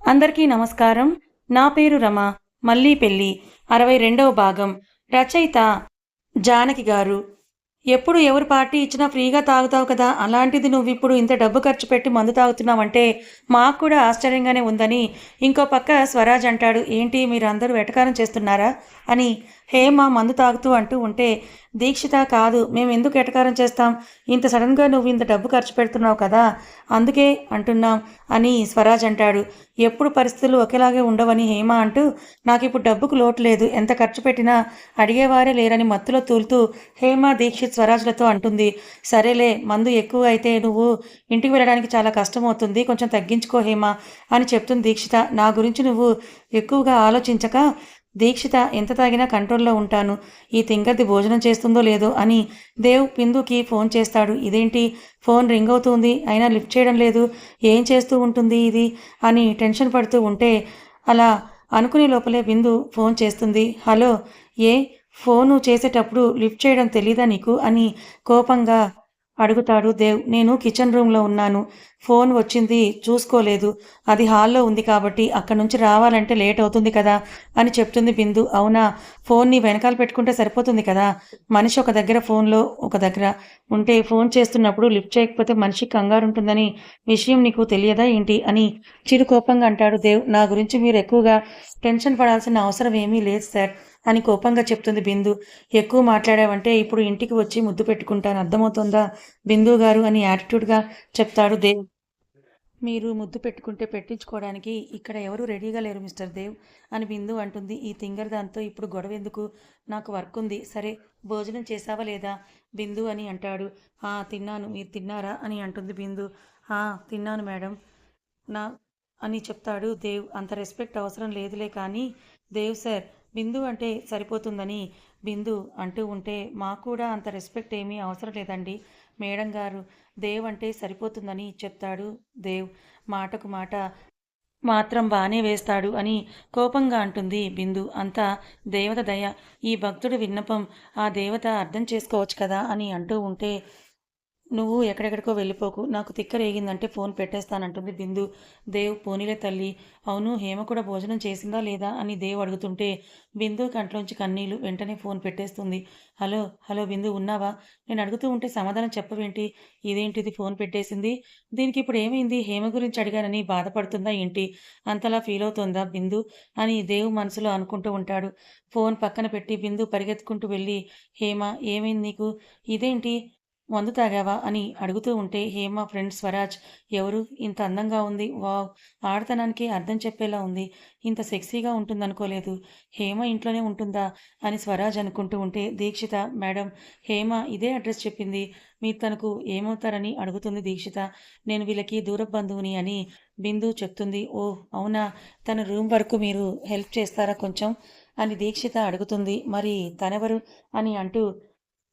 అందరికీ నమస్కారం. నా పేరు రమ. మళ్ళీ పెళ్ళి. అరవై రెండవ భాగం. రచయిత జానకి గారు. ఎప్పుడు ఎవరు పార్టీ ఇచ్చినా ఫ్రీగా తాగుతావు కదా? అలాంటిది నువ్వు ఇప్పుడు ఇంత డబ్బు ఖర్చు పెట్టి మందు తాగుతున్నావంటే మాకు కూడా ఆశ్చర్యంగానే ఉందని ఇంకో పక్క స్వరాజ్ అంటాడు. ఏంటి మీరు అందరూ వెటకారం చేస్తున్నారా? అని హేమ మందు తాగుతూ అంటూ ఉంటే దీక్షిత కాదు మేము ఎందుకు ఎటకారం చేస్తాం? ఇంత సడన్గా నువ్వు ఇంత డబ్బు ఖర్చు పెడుతున్నావు కదా? అందుకే అంటున్నాం. అని స్వరాజ్ అంటాడు. ఎప్పుడు పరిస్థితులు ఒకేలాగే ఉండవని హేమ అంటూ నాకు ఇప్పుడు డబ్బుకు లోటు లేదు ఎంత ఖర్చు పెట్టినా అడిగేవారే లేరని మత్తులో తూలుతూ హేమ దీక్షిత్ స్వరాజ్లతో అంటుంది. సరేలే మందు ఎక్కువ అయితే నువ్వు ఇంటికి వెళ్ళడానికి చాలా కష్టమవుతుంది కొంచెం తగ్గించుకో హేమ అని చెప్తుంది దీక్షిత. నా గురించి నువ్వు ఎక్కువగా ఆలోచించక దీక్షిత ఎంత తాగినా కంట్రోల్లో ఉంటాను. ఈ తింగర్ది భోజనం చేస్తుందో లేదో అని దేవ్ బిందుకి ఫోన్ చేస్తాడు. ఇదేంటి? ఫోన్ రింగ్ అవుతుంది. అయినా లిఫ్ట్ చేయడం లేదు. ఏం చేస్తూ ఉంటుంది ఇది? అని టెన్షన్ పడుతూ ఉంటే అలా అనుకునే లోపలే బిందు ఫోన్ చేస్తుంది. హలో ఏ? ఫోను చేసేటప్పుడు లిఫ్ట్ చేయడం తెలీదా నీకు? అని కోపంగా అడుగుతాడు దేవ్. నేను కిచెన్ రూమ్లో ఉన్నాను. ఫోన్ వచ్చింది చూసుకోలేదు. అది హాల్లో ఉంది కాబట్టి అక్కడి నుంచి రావాలంటే లేట్ అవుతుంది కదా అని చెప్తుంది బిందు. అవునా? ఫోన్ని వెనకాల పెట్టుకుంటే సరిపోతుంది కదా? మనిషి ఒక దగ్గర ఫోన్లో ఒక దగ్గర ఉంటే ఫోన్ చేస్తున్నప్పుడు లిఫ్ట్ చేయకపోతే మనిషికి కంగారు ఉంటుందని విషయం నీకు తెలియదా ఏంటి అని చిరు కోపంగా అంటాడు దేవ్. నా గురించి మీరు ఎక్కువగా టెన్షన్ పడాల్సిన అవసరం ఏమీ లేదు సార్ అని కోపంగా చెప్తుంది బిందు. ఎక్కువ మాట్లాడావంటే ఇప్పుడు ఇంటికి వచ్చి ముద్దు పెట్టుకుంటాను. అర్థమవుతుందా బిందు గారు అని యాటిట్యూడ్గా చెప్తాడు దేవ్. మీరు ముద్దు పెట్టుకుంటే పెట్టించుకోవడానికి ఇక్కడ ఎవరు రెడీగా లేరు మిస్టర్ దేవ్ అని బిందు అంటుంది. ఈ తింగర్ దాంతో ఇప్పుడు గొడవ ఎందుకు? నాకు వర్క్ ఉంది. సరే భోజనం చేసావా లేదా? బిందు అని అంటాడు. ఆ తిన్నాను. మీరు తిన్నారా అని అంటుంది బిందు. ఆ తిన్నాను మేడం. నా అని చెప్తాడు దేవ్. అంత రెస్పెక్ట్ అవసరం లేదులే కానీ దేవ్ సార్ బిందు అంటే సరిపోతుందని బిందు అంటూ ఉంటే మాకు కూడా అంత రెస్పెక్ట్ ఏమీ అవసరం లేదండి. మేడం గారు దేవ్ అంటే సరిపోతుందని చెప్తాడు దేవ్. మాటకు మాట మాత్రం బాగానే వేస్తాడు అని కోపంగా అంటుంది బిందు. అంతా దేవత దయ. ఈ భక్తుడి విన్నపం ఆ దేవత అర్థం చేసుకోవచ్చు కదా అని అంటూ ఉంటే నువ్వు ఎక్కడెక్కడికో వెళ్ళిపోకు. నాకు తిక్క రేగిందంటే ఫోన్ పెట్టేస్తానంటుంది బిందు. దేవ్ పోనీలే తల్లి. అవును హేమ కూడా భోజనం చేసిందా లేదా అని దేవ్ అడుగుతుంటే బిందు కంట్లోంచి కన్నీళ్ళు వెంటనే ఫోన్ పెట్టేస్తుంది. హలో హలో బిందు ఉన్నావా? నేను అడుగుతూ ఉంటే సమాధానం చెప్పవేంటి? ఇదేంటిది ఫోన్ పెట్టేసింది? దీనికి ఇప్పుడు ఏమైంది? హేమ గురించి అడిగానని బాధపడుతుందా ఏంటి? అంతలా ఫీల్ అవుతుందా బిందు అని దేవ్ మనసులో అనుకుంటూ ఉంటాడు. ఫోన్ పక్కన పెట్టి బిందు పరిగెత్తుకుంటూ వెళ్ళి హేమ ఏమైంది నీకు? ఇదేంటి? మందు తాగావా అని అడుగుతూ ఉంటే హేమ ఫ్రెండ్ స్వరాజ్ ఎవరు? ఇంత అందంగా ఉంది. వావ్. ఆడతనానికి అర్థం చెప్పేలా ఉంది. ఇంత సెక్సీగా ఉంటుందనుకోలేదు. హేమ ఇంట్లోనే ఉంటుందా అని స్వరాజ్ అనుకుంటూ ఉంటే దీక్షిత మేడం హేమ ఇదే అడ్రస్ చెప్పింది. మీరు తనకు ఏమవుతారని అడుగుతుంది దీక్షిత. నేను వీళ్ళకి దూర బంధువుని అని బిందు చెప్తుంది. ఓ అవునా? తన రూమ్ వరకు మీరు హెల్ప్ చేస్తారా కొంచెం? అని దీక్షిత అడుగుతుంది. మరి తనెవరు? అని అంటూ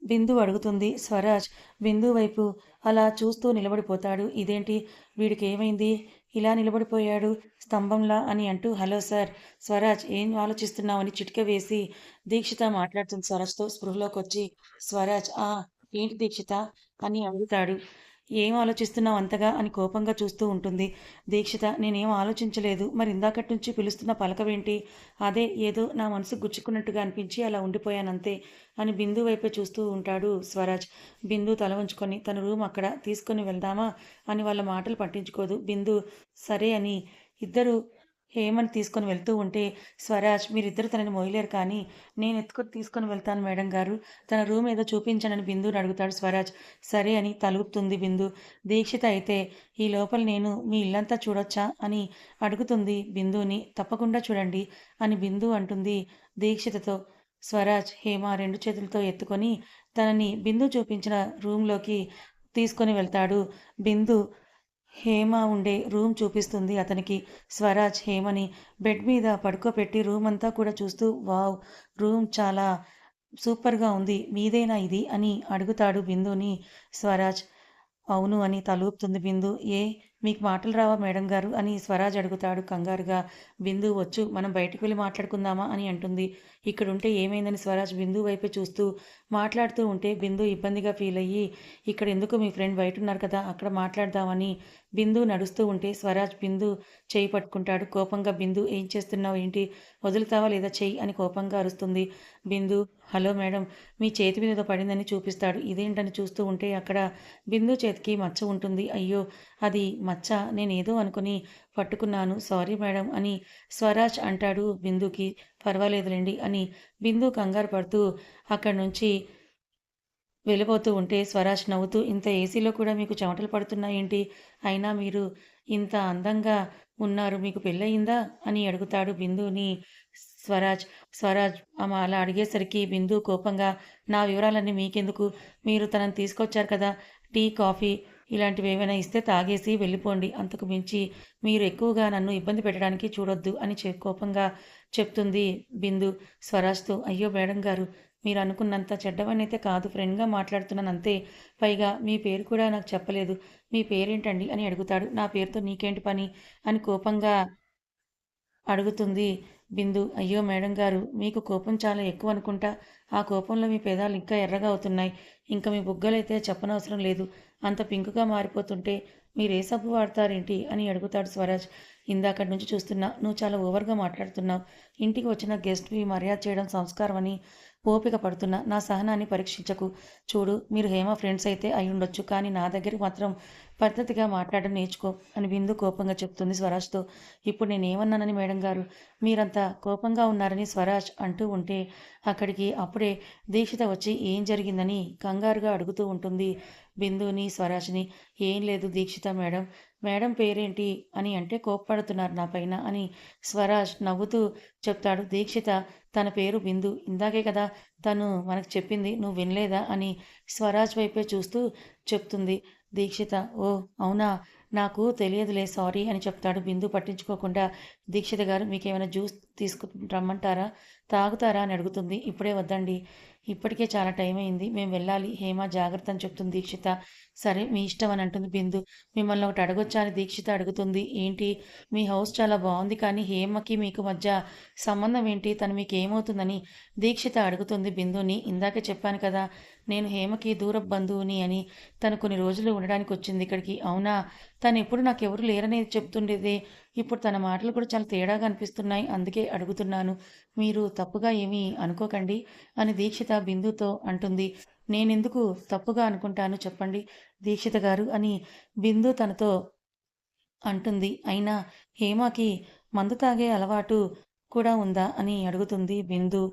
బిందు అడుగుతుంది స్వరాజ్. బిందు వైపు అలా చూస్తూ నిలబడిపోతాడు. ఇదేంటి? వీడికి ఏమైంది? ఇలా నిలబడిపోయాడు స్తంభంలా అని అంటూ హలో సార్ స్వరాజ్ ఏం ఆలోచిస్తున్నావని చిటిక వేసి దీక్షిత మాట్లాడుతుంది స్వరాజ్తో స్పృహలోకి వచ్చి స్వరాజ్ ఆ ఏంటి దీక్షిత? అని అడుగుతాడు. ఏం ఆలోచిస్తున్నావు అంతగా అని కోపంగా చూస్తూ ఉంటుంది. దీక్షిత నేనేం ఆలోచించలేదు. మరి ఇందాకటి నుంచి పిలుస్తున్న పలకవేంటి? అదే ఏదో నా మనసు గుచ్చుకున్నట్టుగా అనిపించి అలా ఉండిపోయానంతే అని బిందు వైపే చూస్తూ ఉంటాడు స్వరాజ్. బిందు తల ఉంచుకొని తన రూమ్ అక్కడ తీసుకొని వెళ్దామా అని వాళ్ళ మాటలు పట్టించుకోదు. బిందు సరే అని. ఇద్దరు హేమని తీసుకొని వెళ్తూ ఉంటే స్వరాజ్ మీరిద్దరు తనని మోయలేరు కానీ నేను ఎత్తుకొని తీసుకొని వెళ్తాను మేడం గారు. తన రూమ్ ఏదో చూపించనని బిందుని అడుగుతాడు స్వరాజ్. సరే అని తలుపుతుంది బిందు. దీక్షిత అయితే ఈ లోపల నేను మీ ఇల్లంతా చూడొచ్చా? అని అడుగుతుంది బిందుని తప్పకుండా చూడండి అని బిందు అంటుంది దీక్షితతో. స్వరాజ్ హేమ రెండు చేతులతో ఎత్తుకొని తనని బిందు చూపించిన రూమ్లోకి తీసుకొని వెళ్తాడు. బిందు హేమ ఉండే రూమ్ చూపిస్తుంది అతనికి. స్వరాజ్ హేమని బెడ్ మీద పడుకోబెట్టి రూమ్ అంతా కూడా చూస్తూ వావ్ రూమ్ చాలా సూపర్గా ఉంది. మీదేనా ఇది? అని అడుగుతాడు బిందుని. స్వరాజ్ అవును అని తలూపుతుంది బిందు. ఏ మీకు మాటలు రావా మేడం గారు? అని స్వరాజ్ అడుగుతాడు కంగారుగా. బిందు వచ్చు మనం బయటికి వెళ్ళి మాట్లాడుకుందామా? అని అంటుంది. ఇక్కడుంటే ఏమైందని? స్వరాజ్ బిందు వైపే చూస్తూ మాట్లాడుతూ ఉంటే బిందు ఇబ్బందిగా ఫీల్ అయ్యి ఇక్కడ ఎందుకు మీ ఫ్రెండ్ బయట ఉన్నారు కదా అక్కడ మాట్లాడదామని బిందు నడుస్తూ ఉంటే స్వరాజ్ బిందు చేయి పట్టుకుంటాడు. కోపంగా బిందు ఏం చేస్తున్నావు? ఏంటి? వదులుతావా లేదా చెయ్యి? అని కోపంగా అరుస్తుంది. బిందు హలో మేడం మీ చేతి మీద పడిందని చూపిస్తాడు. ఇదేంటని చూస్తూ ఉంటే అక్కడ బిందు చేతికి మచ్చ ఉంటుంది. అయ్యో అది మచ్చ నేనేదో అనుకుని పట్టుకున్నాను. సారీ మేడం అని స్వరాజ్ అంటాడు బిందుకి. పర్వాలేదులేండి అని బిందు కంగారు పడుతూ అక్కడి నుంచి వెళ్ళిపోతూ ఉంటే స్వరాజ్ నవ్వుతూ ఇంత ఏసీలో కూడా మీకు చెమటలు పడుతున్నాయేంటి? అయినా మీరు ఇంత అందంగా ఉన్నారు మీకు పెళ్ళయిందా? అని అడుగుతాడు బిందుని స్వరాజ్. స్వరాజ్ ఆమె అలా అడిగేసరికి బిందు కోపంగా నా వివరాలన్నీ మీకెందుకు? మీరు తనని తీసుకొచ్చారు కదా టీ కాఫీ ఇలాంటివి ఏమైనా ఇస్తే తాగేసి వెళ్ళిపోండి. అంతకు మించి మీరు ఎక్కువగా నన్ను ఇబ్బంది పెట్టడానికి చూడొద్దు అని చె కోపంగా చెప్తుంది బిందు స్వరాజ్తో. అయ్యో మేడం గారు మీరు అనుకున్నంత చెడ్డవనైతే కాదు ఫ్రెండ్గా మాట్లాడుతున్నాను అంతే పైగా మీ పేరు కూడా నాకు చెప్పలేదు. మీ పేరేంటండి అని అడుగుతాడు. నా పేరుతో నీకేంటి పని? అని కోపంగా అడుగుతుంది బిందు. అయ్యో మేడం గారు మీకు కోపం చాలా ఎక్కువ అనుకుంటా. ఆ కోపంలో మీ పెదాలు ఇంకా ఎర్రగా అవుతున్నాయి. ఇంకా మీ బుగ్గలైతే చెప్పనవసరం లేదు. అంత పింకుగా మారిపోతుంటే మీరు ఏ సబ్బు వాడతారేంటి అని అడుగుతాడు స్వరాజ్. ఇందాక నుంచి చూస్తున్నా నువ్వు చాలా ఓవర్గా మాట్లాడుతున్నావు. ఇంటికి వచ్చిన గెస్ట్వి మర్యాద చేయడం సంస్కారం అని ఓపిక పడుతున్నా నా సహనాన్ని పరీక్షించకు. చూడు మీరు హేమ ఫ్రెండ్స్ అయితే అయి ఉండొచ్చు కానీ నా దగ్గరికి మాత్రం పద్ధతిగా మాట్లాడడం నేర్చుకో అని బిందు కోపంగా చెప్తుంది స్వరాజ్తో. ఇప్పుడు నేనేమన్నానని మేడం గారు? మీరంతా కోపంగా ఉన్నారని స్వరాజ్ అంటూ ఉంటే అక్కడికి అప్పుడే దీక్షిత వచ్చి ఏం జరిగిందని కంగారుగా అడుగుతూ ఉంటుంది బిందుని స్వరాజ్ని. ఏం లేదు దీక్షిత మేడం. మేడం పేరేంటి అని అంటే కోప్పడుతున్నారు నా పైన అని స్వరాజ్ నవ్వుతూ చెప్తాడు దీక్షిత. తన పేరు బిందు ఇందాకే కదా తను మనకు చెప్పింది నువ్వు వినలేదా? అని స్వరాజ్ వైపే చూస్తూ చెప్తుంది దీక్షిత. ఓ అవునా? నాకు తెలియదులే సారీ అని చెప్తాడు బిందు పట్టించుకోకుండా. దీక్షిత గారు మీకేమైనా జ్యూస్ తీసుకు రమ్మంటారా? తాగుతారా? అని అడుగుతుంది. ఇప్పుడే వద్దండి. ఇప్పటికే చాలా టైం అయింది. మేము వెళ్ళాలి. హేమ జాగ్రత్త అని చెప్తుంది దీక్షిత. సరే మీ ఇష్టం అని అంటుంది బిందు. మిమ్మల్ని ఒకటి అడగొచ్చా అని దీక్షిత అడుగుతుంది. ఏంటి? మీ హౌస్ చాలా బాగుంది కానీ హేమకి మీకు మధ్య సంబంధం ఏంటి? తను మీకు ఏమవుతుందని దీక్షిత అడుగుతుంది బిందుని. ఇందాకే చెప్పాను కదా నేను హేమకి దూర బంధువుని అని తను కొన్ని రోజులు ఉండడానికి వచ్చింది ఇక్కడికి. అవునా? తను ఎప్పుడు నాకెవరు లేరనేది చెప్తుండేది. ఇప్పుడు తన మాటలు కూడా చాలా తేడాగా అనిపిస్తున్నాయి. అందుకే అడుగుతున్నాను మీరు తప్పుగా ఏమీ అనుకోకండి అని దీక్షిత బిందుతో అంటుంది. నేనెందుకు తప్పుగా అనుకుంటాను చెప్పండి దీక్షిత గారు అని బిందు తనతో అంటుంది. అయినా హేమకి మందు తాగే అలవాటు కూడా ఉందా అని అడుగుతుంది బిందు.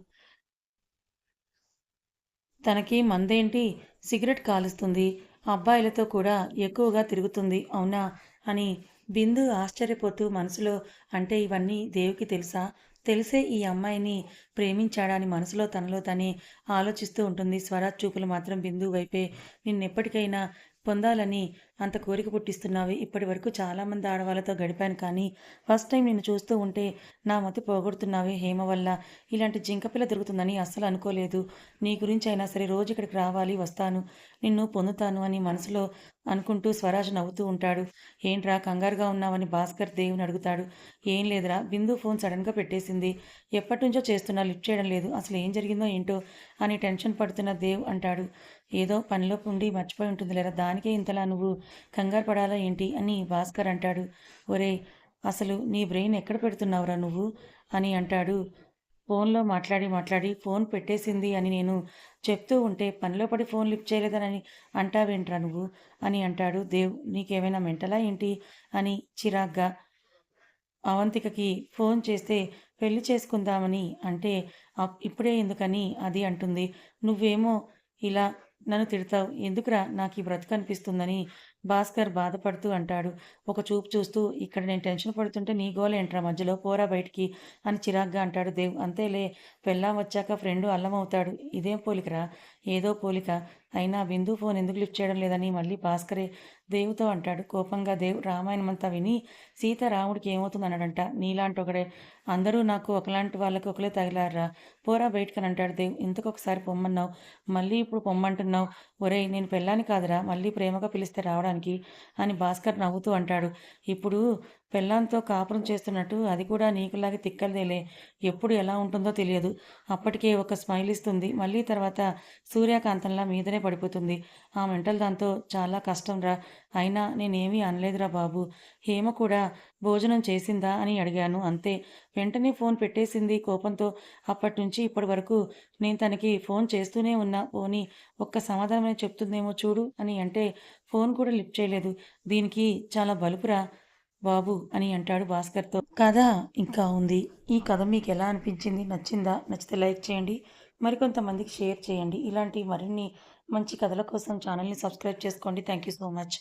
తనకి మందేంటి? సిగరెట్ కాలుస్తుంది. అబ్బాయిలతో కూడా ఎక్కువగా తిరుగుతుంది. అవునా? అని బిందు ఆశ్చర్యపోతూ మనసులో అంటే ఇవన్నీ దేవికి తెలుసా? తెలిసే ఈ అమ్మాయిని ప్రేమించాడని మనసులో తనలో తనే ఆలోచిస్తూ ఉంటుంది. స్వరాజ్ చూపులు మాత్రం బిందు వైపే. నిన్నెప్పటికైనా పొందాలని అంత కోరిక పుట్టిస్తున్నావి. ఇప్పటి వరకు చాలామంది ఆడవాళ్ళతో గడిపాను కానీ ఫస్ట్ టైం నిన్ను చూస్తూ ఉంటే నా మతి పోగొడుతున్నావే హేమ వల్ల. ఇలాంటి జింకపిల్ల దొరుకుతుందని అస్సలు అనుకోలేదు. నీ గురించి అయినా సరే రోజు ఇక్కడికి రావాలి వస్తాను. నిన్ను పొందుతాను అని మనసులో అనుకుంటూ స్వరాజ్ నవ్వుతూ ఉంటాడు. ఏంట్రా కంగారుగా ఉన్నావని భాస్కర్ దేవుని అడుగుతాడు. ఏం లేదురా బిందు ఫోన్ సడన్గా పెట్టేసింది. ఎప్పటి నుంచో చేస్తున్నా లిఫ్ట్ చేయడం లేదు. అసలు ఏం జరిగిందో ఏంటో అని టెన్షన్ పడుతున్న దేవ్ అంటాడు. ఏదో పనిలో ఉండి మర్చిపోయి ఉంటుంది లేదా? దానికే ఇంతలా నువ్వు కంగారు పడాలా ఏంటి అని భాస్కర్ అంటాడు. ఒరే అసలు నీ బ్రెయిన్ ఎక్కడ పెడుతున్నావురా నువ్వు అని అంటాడు. ఫోన్లో మాట్లాడి మాట్లాడి ఫోన్ పెట్టేసింది అని నేను చెప్తూ ఉంటే పనిలో పడి ఫోన్ లిఫ్ట్ చేయలేదని అంటావేంట్రా నువ్వు అని అంటాడు. దేవ్ నీకేమైనా మెంటలా ఏంటి అని చిరాగ్గా అవంతికకి ఫోన్ చేస్తే పెళ్ళి చేసుకుందామని అంటే ఇప్పుడే ఎందుకని అది అంటుంది. నువ్వేమో ఇలా నన్ను తిడతావు. ఎందుకురా నాకు ఈ బ్రతుకు అనిపిస్తుందని భాస్కర్ బాధపడుతూ అంటాడు. ఒక చూపు చూస్తూ ఇక్కడ నేను టెన్షన్ పడుతుంటే నీ గోల ఏంట్రా మధ్యలో? పోరా బయటికి అని చిరాగ్గా అంటాడు దేవ్. అంతేలే పెళ్ళాం వచ్చాక ఫ్రెండు అల్లం అవుతాడు. ఇదేం పోలికరా? ఏదో పోలిక. అయినా బిందు ఫోన్ ఎందుకు లిఫ్ట్ చేయడం లేదని మళ్ళీ భాస్కరే దేవుతో అంటాడు. కోపంగా దేవు రామాయణమంతా విని సీత రాముడికి ఏమవుతుంది అన్నాడంట నీలాంటి ఒకడే అందరూ నాకు ఒకలాంటి వాళ్ళకి ఒకలే తగిలారా? పోరా బయటకని అంటాడు దేవు. ఇంతకొకసారి పొమ్మన్నావు. మళ్ళీ ఇప్పుడు పొమ్మంటున్నావు. ఒరేయ్ నేను పెళ్ళాని కాదురా. మళ్ళీ ప్రేమగా పిలిస్తే రావడానికి అని భాస్కర్ నవ్వుతూ అంటాడు. ఇప్పుడు పెళ్ళాంతో కాపురం చేస్తున్నట్టు అది కూడా నీకులాగే తిక్కలదేలే ఎప్పుడు ఎలా ఉంటుందో తెలియదు. అప్పటికే ఒక స్మైల్ ఇస్తుంది. మళ్ళీ తర్వాత సూర్యకాంతంలా మీదనే పడిపోతుంది. ఆ మెంటల్ దాంతో చాలా కష్టంరా అయినా నేనేమీ అనలేదురా బాబు. హేమ కూడా భోజనం చేసిందా అని అడిగాను. అంతే. వెంటనే ఫోన్ పెట్టేసింది కోపంతో. అప్పటి నుంచి ఇప్పటి వరకు నేను తనకి ఫోన్ చేస్తూనే ఉన్నా. పోనీ ఒక్క సమాధానమే చెప్తుందేమో చూడు అని అంటే ఫోన్ కూడా లిఫ్ట్ చేయలేదు. దీనికి చాలా బలుపురా. బాబు అని అంటాడు భాస్కర్తో. కథ ఇంకా ఉంది. ఈ కథ మీకు ఎలా అనిపించింది? నచ్చిందా? నచ్చితే లైక్ చేయండి. మరికొంతమందికి షేర్ చేయండి. ఇలాంటి మరిన్ని మంచి కథల కోసం ఛానల్ని సబ్స్క్రైబ్ చేసుకోండి. Thank you so much.